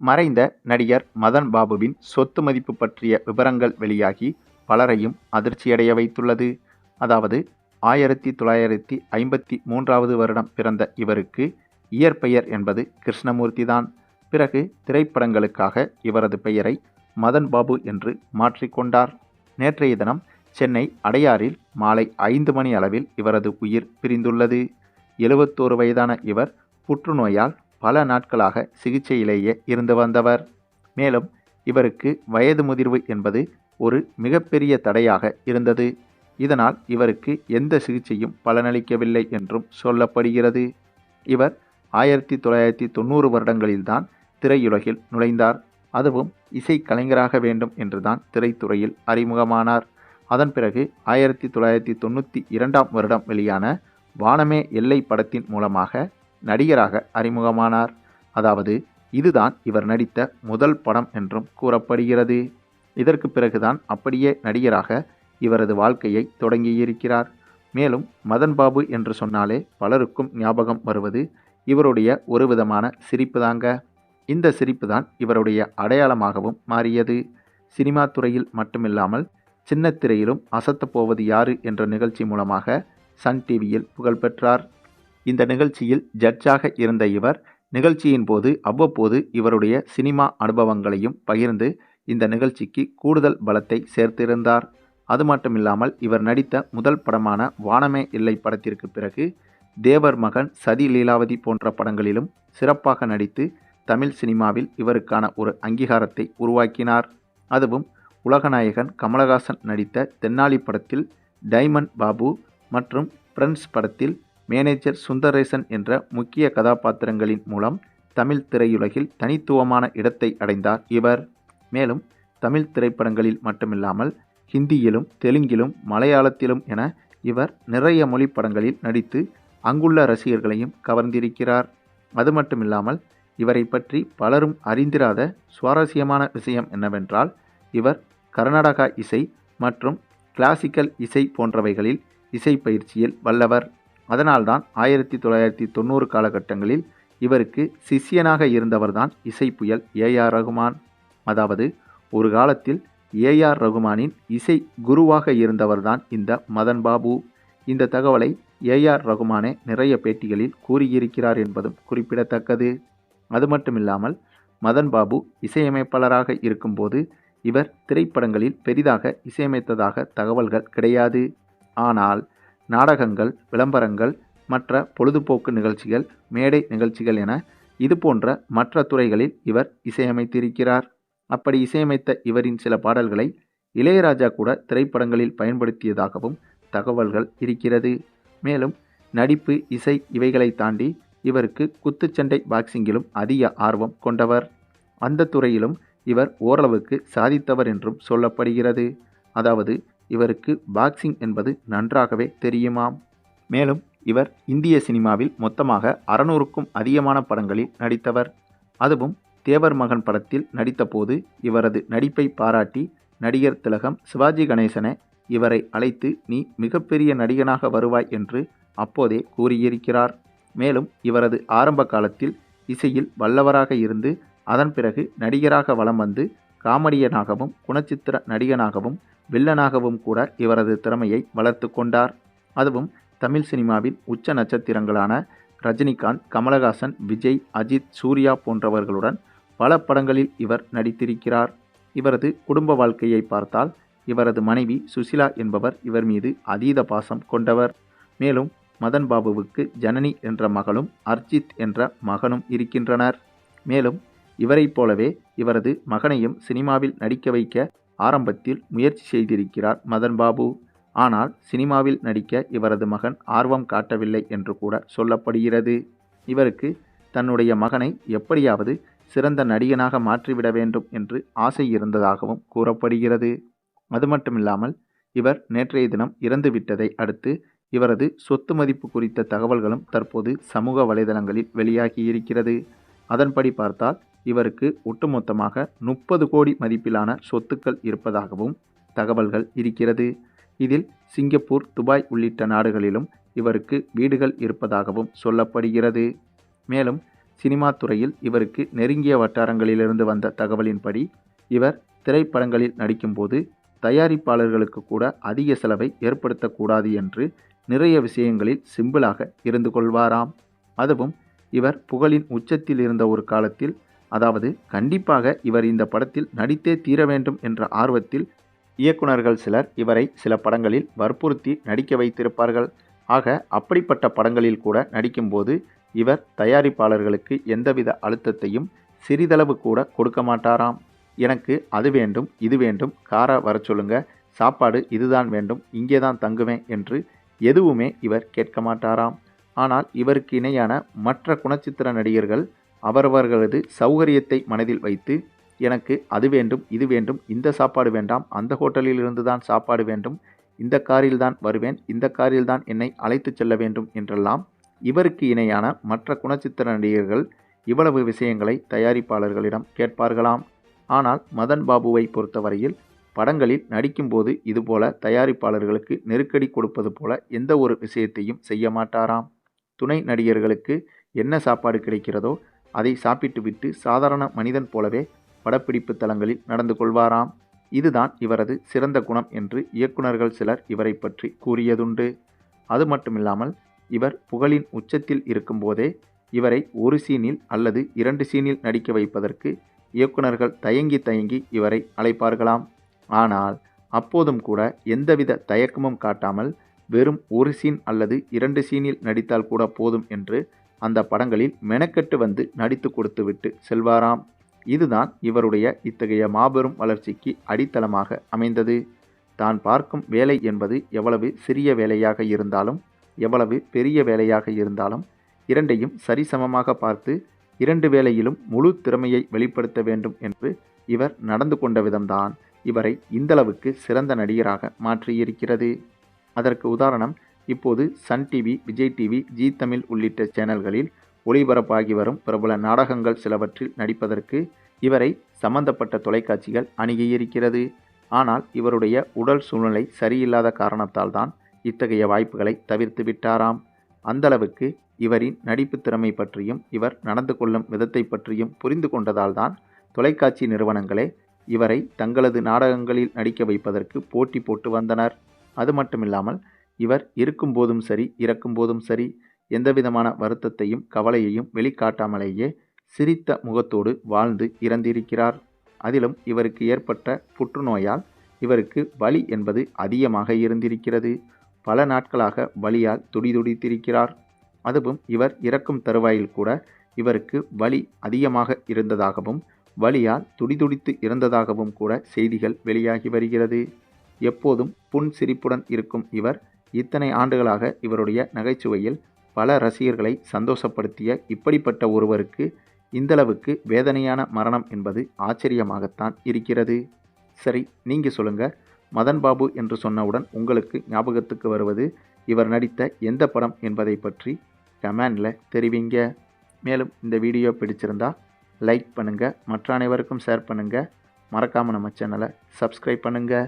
மறைந்த நடிகர் மதன் பாபுவின் சொத்து மதிப்பு பற்றிய விவரங்கள் வெளியாகி பலரையும் அதிர்ச்சியடைய வைத்துள்ளது. அதாவது ஆயிரத்தி தொள்ளாயிரத்தி ஐம்பத்தி மூன்றாவது வருடம் பிறந்த இவருக்கு இயற்பெயர் என்பது கிருஷ்ணமூர்த்தி தான். பிறகு திரைப்படங்களுக்காக இவரது பெயரை மதன் பாபு என்று மாற்றிக்கொண்டார் நேற்றைய தினம் சென்னை அடையாறில் மாலை ஐந்து மணி அளவில் இவரது உயிர் பிரிந்துள்ளது. எழுபத்தோரு வயதான இவர் புற்றுநோயால் பல நாட்களாக சிகிச்சையிலேயே இருந்து வந்தவர். மேலும் இவருக்கு வயது முதிர்வு என்பது ஒரு மிகப்பெரிய தடையாக இருந்தது. இதனால் இவருக்கு எந்த சிகிச்சையும் பலனளிக்கவில்லை என்றும் சொல்லப்படுகிறது. இவர் ஆயிரத்தி தொள்ளாயிரத்தி தொண்ணூறு வருடங்களில்தான் திரையுலகில் நுழைந்தார். அதுவும் இசை கலைஞராக வேண்டும் என்றுதான் திரைத்துறையில் அறிமுகமானார். அதன் பிறகு ஆயிரத்தி தொள்ளாயிரத்தி தொண்ணூற்றி இரண்டாம் வருடம் வெளியான வானமே எல்லை படத்தின் மூலமாக நடிகராக அறிமுகமானார். அதாவது இதுதான் இவர் நடித்த முதல் படம் என்றும் கூறப்படுகிறது. இதற்கு பிறகுதான் அப்படியே நடிகராக இவரது வாழ்க்கையை தொடங்கியிருக்கிறார். மேலும் மதன் பாபு என்று சொன்னாலே பலருக்கும் ஞாபகம் வருவது இவருடைய ஒரு விதமான சிரிப்பு தாங்க. இந்த சிரிப்பு தான் இவருடைய அடையாளமாகவும் மாறியது. சினிமா துறையில் மட்டுமில்லாமல் சின்ன திரையிலும் அசத்தப் போவது யாரு என்ற நிகழ்ச்சி மூலமாக சன் டிவியில் புகழ் பெற்றார். இந்த நிகழ்ச்சியில் ஜட்ஜாக இருந்த இவர் நிகழ்ச்சியின் போது அவ்வப்போது இவருடைய சினிமா அனுபவங்களையும் பகிர்ந்து இந்த நிகழ்ச்சிக்கு கூடுதல் பலத்தை சேர்த்திருந்தார். அது மட்டுமில்லாமல் இவர் நடித்த முதல் படமான வானமே இல்லை படத்திற்கு பிறகு தேவர் மகன் சதி லீலாவதி போன்ற படங்களிலும் சிறப்பாக நடித்து தமிழ் சினிமாவில் இவருக்கான ஒரு அங்கீகாரத்தை உருவாக்கினார். அதுவும் உலகநாயகன் கமலஹாசன் நடித்த தென்னாலி படத்தில் டைமண்ட் பாபு மற்றும் ஃப்ரெண்ட்ஸ் படத்தில் மேனேஜர் சுந்தரேசன் என்ற முக்கிய கதாபாத்திரங்களின் மூலம் தமிழ் திரையுலகில் தனித்துவமான இடத்தை அடைந்தார் இவர். மேலும் தமிழ் திரைப்படங்களில் மட்டுமில்லாமல் ஹிந்தியிலும் தெலுங்கிலும் மலையாளத்திலும் என இவர் நிறைய மொழி படங்களில் நடித்து அங்குள்ள ரசிகர்களையும் கவர்ந்திருக்கிறார். அது மட்டுமில்லாமல் இவரை பற்றி பலரும் அறிந்திராத சுவாரஸ்யமான விஷயம் என்னவென்றால் இவர் கர்நாடகா இசை மற்றும் கிளாசிக்கல் இசை போன்றவைகளில் இசை பயிற்சியில் வல்லவர். அதனால்தான் ஆயிரத்தி தொள்ளாயிரத்தி தொண்ணூறு காலகட்டங்களில் இவருக்கு சிஷ்யனாக இருந்தவர்தான் இசை புயல் ஏஆர் ரகுமான். அதாவது ஒரு காலத்தில் ஏஆர் ரகுமானின் இசை குருவாக இருந்தவர்தான் இந்த மதன் பாபு. இந்த தகவலை ஏஆர் ரகுமானே நிறைய பேட்டிகளில் கூறியிருக்கிறார் என்பதும் குறிப்பிடத்தக்கது. அது மட்டுமில்லாமல் மதன் பாபு இசையமைப்பாளராக இருக்கும்போது இவர் திரைப்படங்களில் பெரிதாக இசையமைத்ததாக தகவல்கள் கிடையாது. ஆனால் நாடகங்கள் விளம்பரங்கள் மற்ற பொழுதுபோக்கு நிகழ்ச்சிகள் மேடை நிகழ்ச்சிகள் என இது போன்ற மற்ற துறைகளில் இவர் இசையமைத்திருக்கிறார். அப்படி இசையமைத்த இவரின் சில பாடல்களை இளையராஜா கூட திரைப்படங்களில் பயன்படுத்தியதாகவும் தகவல்கள் இருக்கிறது. மேலும் நடிப்பு இசை இவைகளை தாண்டி இவருக்கு குத்துச்சண்டை பாக்ஸிங்கிலும் அதிக ஆர்வம் கொண்டவர். அந்த துறையிலும் இவர் ஓரளவுக்கு சாதித்தவர் என்றும் சொல்லப்படுகிறது. அதாவது இவருக்கு பாக்ஸிங் என்பது நன்றாகவே தெரியுமாம் மேலும் இவர் இந்திய சினிமாவில் மொத்தமாக அறநூறுக்கும் அதிகமான படங்களில் நடித்தவர். அதுவும் தேவர் மகன் படத்தில் நடித்தபோது இவரது நடிப்பை பாராட்டி நடிகர் திலகம் சிவாஜி கணேசனை இவரை அழைத்து நீ மிகப்பெரிய நடிகனாக வருவாய் என்று அப்போதே கூறியிருக்கிறார். மேலும் இவரது ஆரம்ப காலத்தில் இசையில் வல்லவராக இருந்து அதன் பிறகு நடிகராக வலம் வந்து காமெடியனாகவும் குணச்சித்திர நடிகனாகவும் வில்லனாகவும் கூட இவரது திறமையை வளர்த்து கொண்டார். அதுவும் தமிழ் சினிமாவில் உச்ச நட்சத்திரங்களான ரஜினிகாந்த் கமலஹாசன் விஜய் அஜித் சூர்யா போன்றவர்களுடன் பல படங்களில் இவர் நடித்திருக்கிறார். இவரது குடும்ப வாழ்க்கையை பார்த்தால் இவரது மனைவி சுசிலா என்பவர் இவர் மீது அதீத பாசம் கொண்டவர். மேலும் மதன் பாபுவுக்கு ஜனனி என்ற மகளும் அர்ஜித் என்ற மகனும் இருக்கின்றனர். மேலும் இவரைப் போலவே இவரது மகனையும் சினிமாவில் நடிக்க வைக்க ஆரம்பத்தில் முயற்சி செய்திருக்கிறார் மதன் பாபு. ஆனால் சினிமாவில் நடிக்க இவரது மகன் ஆர்வம் காட்டவில்லை என்று கூட சொல்லப்படுகிறது. இவருக்கு தன்னுடைய மகனை எப்படியாவது சிறந்த நடிகனாக மாற்றிவிட வேண்டும் என்று ஆசை இருந்ததாகவும் கூறப்படுகிறது. அது மட்டுமில்லாமல் இவர் நேற்றைய தினம் இறந்துவிட்டதை அடுத்து இவரது சொத்து மதிப்பு குறித்த தகவல்களும் தற்போது சமூக வலைதளங்களில் வெளியாகியிருக்கிறது. அதன்படி பார்த்தால் இவருக்கு ஒட்டுமொத்தமாக முப்பது கோடி மதிப்பிலான சொத்துக்கள் இருப்பதாகவும் தகவல்கள் இருக்கிறது. இதில் சிங்கப்பூர் துபாய் உள்ளிட்ட நாடுகளிலும் இவருக்கு வீடுகள் இருப்பதாகவும் சொல்லப்படுகிறது. மேலும் சினிமா துறையில் இவருக்கு நெருங்கிய வட்டாரங்களிலிருந்து வந்த தகவலின்படி இவர் திரைப்படங்களில் நடிக்கும்போது தயாரிப்பாளர்களுக்கு கூட அதிக செலவை ஏற்படுத்தக்கூடாது என்று நிறைய விஷயங்களில் சிம்பிளாக இருந்து கொள்வாராம். அதுவும் இவர் புகழின் உச்சத்தில் இருந்த ஒரு காலத்தில் அதாவது கண்டிப்பாக இவர் இந்த படத்தில் நடித்தே தீர வேண்டும் என்ற ஆர்வத்தில் இயக்குனர்கள் சிலர் இவரை சில படங்களில் வற்புறுத்தி நடிக்க வைத்திருப்பார்கள். ஆக அப்படிப்பட்ட படங்களில் கூட நடிக்கும்போது இவர் தயாரிப்பாளர்களுக்கு எந்தவித அழுத்தத்தையும் சிறிதளவு கூட கொடுக்க மாட்டாராம். எனக்கு அது வேண்டும் இது வேண்டும் காரை வர சொல்லுங்க சாப்பாடு இதுதான் வேண்டும் இங்கே தான் தங்குவேன் என்று எதுவுமே இவர் கேட்க மாட்டாராம். ஆனால் இவருக்கு இணையான மற்ற குணச்சித்திர நடிகர்கள் அவரவர்களது சௌகரியத்தை மனதில் வைத்து எனக்கு அது வேண்டும் இது வேண்டும் இந்த சாப்பாடு வேண்டாம் அந்த ஹோட்டலில் இருந்து தான் சாப்பாடு வேண்டும் இந்த காரில் தான் வருவேன் இந்த காரில் தான் என்னை அழைத்துச் செல்ல வேண்டும் என்றெல்லாம் இவருக்கு இணையான மற்ற குணச்சித்திர நடிகர்கள் இவ்வளவு விஷயங்களை தயாரிப்பாளர்களிடம் கேட்பார்களாம். ஆனால் மதன் பாபுவை பொறுத்தவரையில் படங்களில் நடிக்கும்போது இதுபோல தயாரிப்பாளர்களுக்கு நெருக்கடி கொடுப்பது போல எந்த ஒரு விஷயத்தையும் செய்ய மாட்டாராம். துணை நடிகர்களுக்கு என்ன சாப்பாடு கிடைக்கிறதோ அதை சாப்பிட்டுவிட்டு சாதாரண மனிதன் போலவே படப்பிடிப்பு தளங்களில் நடந்து கொள்வாராம். இதுதான் இவரது சிறந்த குணம் என்று இயக்குநர்கள் சிலர் இவரை பற்றி கூறியதுண்டு. அது மட்டுமில்லாமல் இவர் புகழின் உச்சத்தில் இருக்கும்போதே இவரை ஒரு சீனில் அல்லது இரண்டு சீனில் நடிக்க வைப்பதற்கு இயக்குனர்கள் தயங்கி தயங்கி இவரை அழைப்பார்களாம். ஆனால் அப்போதும் கூட எந்தவித தயக்கமும் காட்டாமல் வெறும் ஒரு சீன் அல்லது இரண்டு சீனில் நடித்தால் கூட போதும் என்று அந்த படங்களில் மெனக்கெட்டு வந்து நடித்து கொடுத்துவிட்டு செல்வாராம். இதுதான் இவருடைய இத்தகைய மாபெரும் வளர்ச்சிக்கு அடித்தளமாக அமைந்தது. தான் பார்க்கும் வேலை என்பது எவ்வளவு சிறிய வேலையாக இருந்தாலும் எவ்வளவு பெரிய வேலையாக இருந்தாலும் இரண்டையும் சரிசமமாக பார்த்து இரண்டு வேளையிலும் முழு திறமையை வெளிப்படுத்த வேண்டும் என்று இவர் நடந்து கொண்ட விதம்தான் இவரை இந்தளவுக்கு சிறந்த நடிகராக மாற்றியிருக்கிறது. அதற்கு உதாரணம் இப்போது Sun TV Vijay TV Zee Tamil உள்ளிட்ட சேனல்களில் ஒளிபரப்பாகி வரும் பிரபல நாடகங்கள் சிலவற்றில் நடிப்பதற்கு இவரை சம்பந்தப்பட்ட தொலைக்காட்சிகள் அணுகியிருக்கிறது. ஆனால் இவருடைய உடல் சூழ்நிலை சரியில்லாத காரணத்தால் தான் இத்தகைய வாய்ப்புகளை தவிர்த்து விட்டாராம். அந்தளவுக்கு இவரின் நடிப்பு திறமை பற்றியும் இவர் நடந்து கொள்ளும் விதத்தை பற்றியும் புரிந்து கொண்டதால் தான் தொலைக்காட்சி நிறுவனங்களே இவரை தங்களது நாடகங்களில் நடிக்க வைப்பதற்கு போட்டி போட்டு வந்தனர். அது மட்டுமில்லாமல் இவர் இருக்கும்போதும் சரி இறக்கும்போதும் சரி எந்தவிதமான வருத்தத்தையும் கவலையையும் வெளிக்காட்டாமலேயே சிரித்த முகத்தோடு வாழ்ந்து இறந்திருக்கிறார். அதிலும் இவருக்கு ஏற்பட்ட புற்றுநோயால் இவருக்கு வலி என்பது அதிகமாக இருந்திருக்கிறது. பல நாட்களாக வலியால் துடிதுடித்திருக்கிறார். அதுவும் இவர் இறக்கும் தருவாயில் கூட இவருக்கு வலி அதிகமாக இருந்ததாகவும் வலியால் துடிதுடித்து இறந்ததாகவும் கூட செய்திகள் வெளியாகி வருகிறது. எப்போதும் புன் சிரிப்புடன் இருக்கும் இவர் இத்தனை ஆண்டுகளாக இவருடைய நகைச்சுவையில் பல ரசிகர்களை சந்தோஷப்படுத்திய இப்படிப்பட்ட ஒருவருக்கு இந்தளவுக்கு வேதனையான மரணம் என்பது ஆச்சரியமாகத்தான் இருக்கிறது. சரி நீங்கள் சொல்லுங்கள் மதன் பாபு என்று சொன்னவுடன் உங்களுக்கு ஞாபகத்துக்கு வருவது இவர் நடித்த எந்த படம் என்பதை பற்றி கமெண்டில் தெரிவிங்க. மேலும் இந்த வீடியோ பிடிச்சிருந்தா லைக் பண்ணுங்கள் மற்ற அனைவருக்கும் ஷேர் பண்ணுங்கள் மறக்காமல் நம்ம சேனலை சப்ஸ்கிரைப் பண்ணுங்கள்